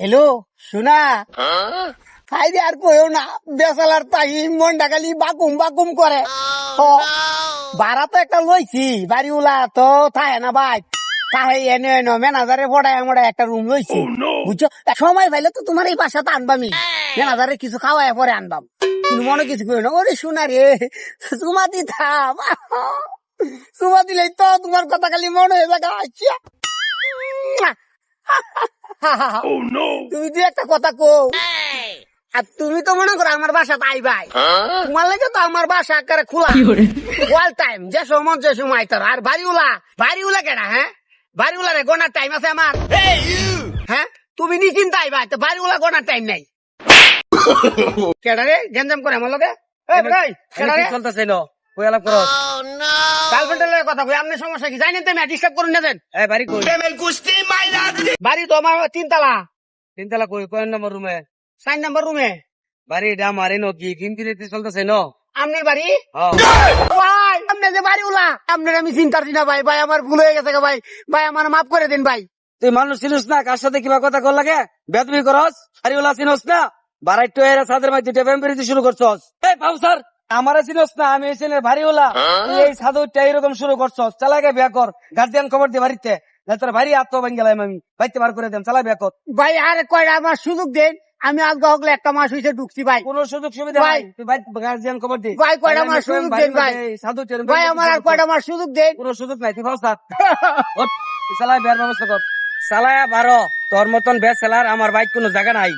Hello শোনা। ফাইদে আর কইও না বেসালার তাই মন ডাকালি বাকুম বাকুম করে। হ, ভাড়া তো একটা লইছি বাড়ি উলা তো থাহে না ভাই। তাহে এনে এনে ম্যানেজারে পড়ায় আমরা একটা রুম লইছি। বুঝছ? তা সময় পাইলে তো তোমার এই বাসাতে আনবামি ম্যানেজারে কিছু খাওয়ায় পরে আনবাম। কিন্তু মনে কিছু করি না। ওরে শোনা রে চুমা দি থাম। চুমা দিলেই তো তোমার কথা খালি মনে হয়ে যাবে। আচ্ছা। তুমি যে একটা কথা কো আর তুমি তো মনে করো আমার বাসা তাই ভাই। তোমার লাগে তো আমার বাসা আকারে খোলা। ওয়াল টাইম যে সময় যে সময় তোর। আর বাড়িওলা বাড়িওলা কেডা হ্যাঁ? বাড়িওলা রে গোনার টাইম আছে আমার। হ্যাঁ? তুমি নিশ্চিন্তাই ভাই তো বাড়িওলা গোনার টাইম নাই। কেডা রে? গেঞ্জাম করে আমার লগে? এই ভাই কেডা রে? কই আলাপ করস গার্লফ্রেন্ডের কথা কই? আপনি সমস্যা কি? জানেন তো আমি ডিস্টার্ব করুন না দেন। এ বাড়ি কই? বাড়ি তো আমার তিনতলা। তিনতলা কই কয় নম্বর রুমে চার নাম্বার রুমে বাড়ি এটা আমার এনো কি কিনকিরিতে চলতেছে ন? বাড়ি? হ্যাঁ। ভাই আপনি যে বাড়ি উলা আপনার আমি চিন্তার দিনা ভাই। ভাই আমার ভুল হয়ে গেছে ভাই। ভাই আমার মাফ করে দিন ভাই। তুই মানুষ চিনিস না কার সাথে কিবা কথা কর লাগে? বেতবি করস হারিওলা চিনস না? বারাই তো এরা সাদের মাঝে টেপেম বেরিতে শুরু করছস। এই বাবু স্যার আমারে চিনস না আমি এই ছেলের ভারিওলা তুই এই সাধুটা এরকম শুরু করছস। চালাকে বিয়া কর গার্জিয়ান খবর দিয়ে বাড়িতে। তোর ভারী আত্ম ভাঙ গেলাম আমি বাইতে বার করে দেন চালা এখন ভাই আর কয়টা আমার সুযোগ দেন আমি আজকে হকলে একটা মাস হয়েছে ঢুকছি ভাই। কোন সুযোগ সুবিধা ভাই। ভাই গার্জিয়ান খবর দি। ভাই, কয়টা মাস সুযোগ দেন, ভাই। সাধু ভাই আমার আর কয়টা মাস সুযোগ দেন? কোন সুযোগ নাই তুই স্যার চালায় বিয়ার ব্যবস্থা কর। চালায়া বারো তোর মতন বেসেলার আমার বাইক কোনো জায়গা নাই।